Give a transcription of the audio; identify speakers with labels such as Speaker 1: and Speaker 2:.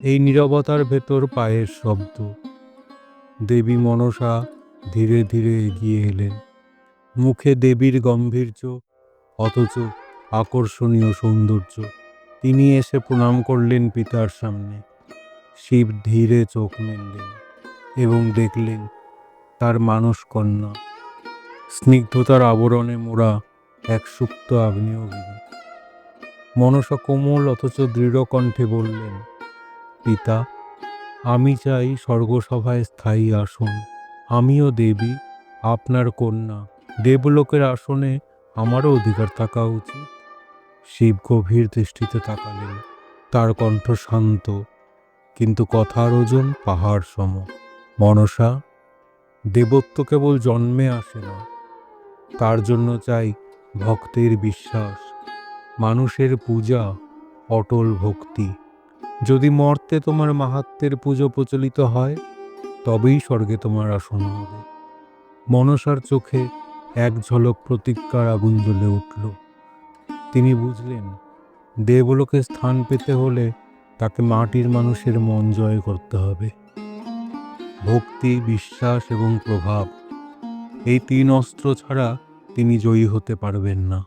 Speaker 1: এই নীরবতার ভেতর পায়ের শব্দ। দেবী মনসা ধীরে ধীরে এগিয়ে এলেন। মুখে দেবীর গম্ভীর্য, অথচ আকর্ষণীয় সৌন্দর্য। তিনি এসে প্রণাম করলেন পিতার সামনে। শিব ধীরে চোখ মেললেন এবং দেখলেন তার মানস কন্যা। স্নিগ্ধতার আবরণে মোড়া এক সুপ্ত আগ্নেয়গিরি। মনসা কোমল অথচ দৃঢ় কণ্ঠে বললেন পিতা, আমি চাই স্বর্গসভায় স্থায়ী আসন, আমিও দেবী, আপনার কন্যা। দেবলোকের আসনে আমারও অধিকার থাকা উচিত। শিব গভীর দৃষ্টিতে তাকালেন, তার কণ্ঠ শান্ত, কিন্তু কথার ওজন পাহাড় সম। মনসা, দেবত্ব কেবল জন্মে আসে না, তার জন্য চাই ভক্তের বিশ্বাস, মানুষের পূজা, অটল ভক্তি। যদি মর্তে তোমার মাহাত্মের পুজো প্রচলিত হয়, তবেই স্বর্গে তোমার আসন হবে। মনসার চোখে এক ঝলক প্রতিজ্ঞার আগুন জ্বলে উঠল। তিনি বুঝলেন, দেবলোকে স্থান পেতে হলে তাকে মাটির মানুষের মন জয় করতে হবে। ভক্তি, বিশ্বাস এবং প্রভাব, এই তিন অস্ত্র ছাড়া তিনি জয়ী হতে পারবেন না।